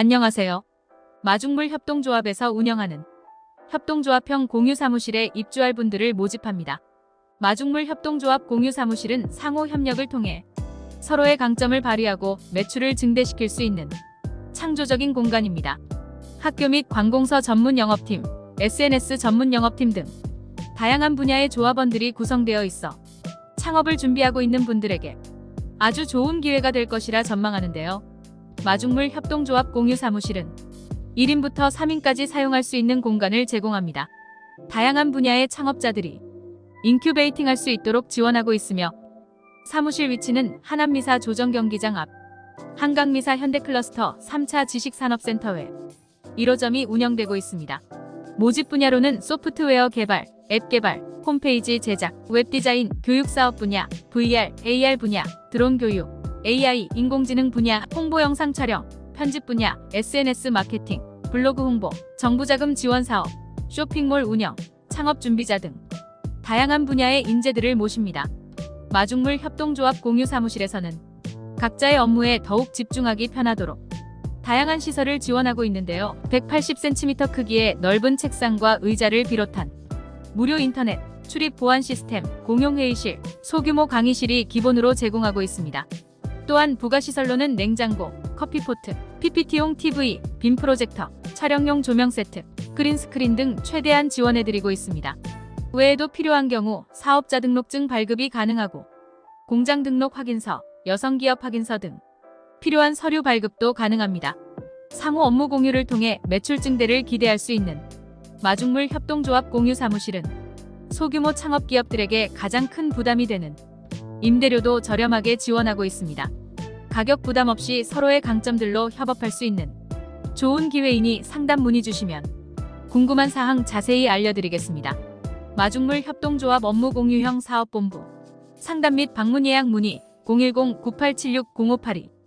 안녕하세요. 마중물 협동조합에서 운영하는 협동조합형 공유 사무실에 입주할 분들을 모집합니다. 마중물 협동조합 공유 사무실은 상호 협력을 통해 서로의 강점을 발휘하고 매출을 증대시킬 수 있는 창조적인 공간입니다. 학교 및 관공서 전문 영업팀, SNS 전문 영업팀 등 다양한 분야의 조합원들이 구성되어 있어 창업을 준비하고 있는 분들에게 아주 좋은 기회가 될 것이라 전망하는데요. 마중물 협동조합 공유 사무실은 1인부터 3인까지 사용할 수 있는 공간을 제공합니다. 다양한 분야의 창업자들이 인큐베이팅 할 수 있도록 지원하고 있으며 사무실 위치는 하남미사 조정경기장 앞 한강미사 현대클러스터 3차 지식산업센터 외 1호점이 운영되고 있습니다. 모집 분야로는 소프트웨어 개발, 앱 개발, 홈페이지 제작, 웹디자인, 교육사업 분야, VR, AR 분야, 드론 교육, AI, 인공지능 분야, 홍보 영상 촬영, 편집 분야, SNS 마케팅, 블로그 홍보, 정부 자금 지원 사업, 쇼핑몰 운영, 창업 준비자 등 다양한 분야의 인재들을 모십니다. 마중물 협동조합 공유 사무실에서는 각자의 업무에 더욱 집중하기 편하도록 다양한 시설을 지원하고 있는데요. 180cm 크기의 넓은 책상과 의자를 비롯한 무료 인터넷, 출입 보안 시스템, 공용 회의실, 소규모 강의실이 기본으로 제공하고 있습니다. 또한 부가시설로는 냉장고, 커피포트, PPT용 TV, 빔 프로젝터, 촬영용 조명 세트, 그린스크린 등 최대한 지원해드리고 있습니다. 외에도 필요한 경우 사업자 등록증 발급이 가능하고 공장 등록 확인서, 여성기업 확인서 등 필요한 서류 발급도 가능합니다. 상호 업무 공유를 통해 매출 증대를 기대할 수 있는 마중물 협동조합 공유 사무실은 소규모 창업 기업들에게 가장 큰 부담이 되는 임대료도 저렴하게 지원하고 있습니다. 가격 부담 없이 서로의 강점들로 협업할 수 있는 좋은 기회이니 상담 문의 주시면 궁금한 사항 자세히 알려드리겠습니다. 마중물 협동조합 업무 공유형 사업본부 상담 및 방문 예약 문의 010-9876-0582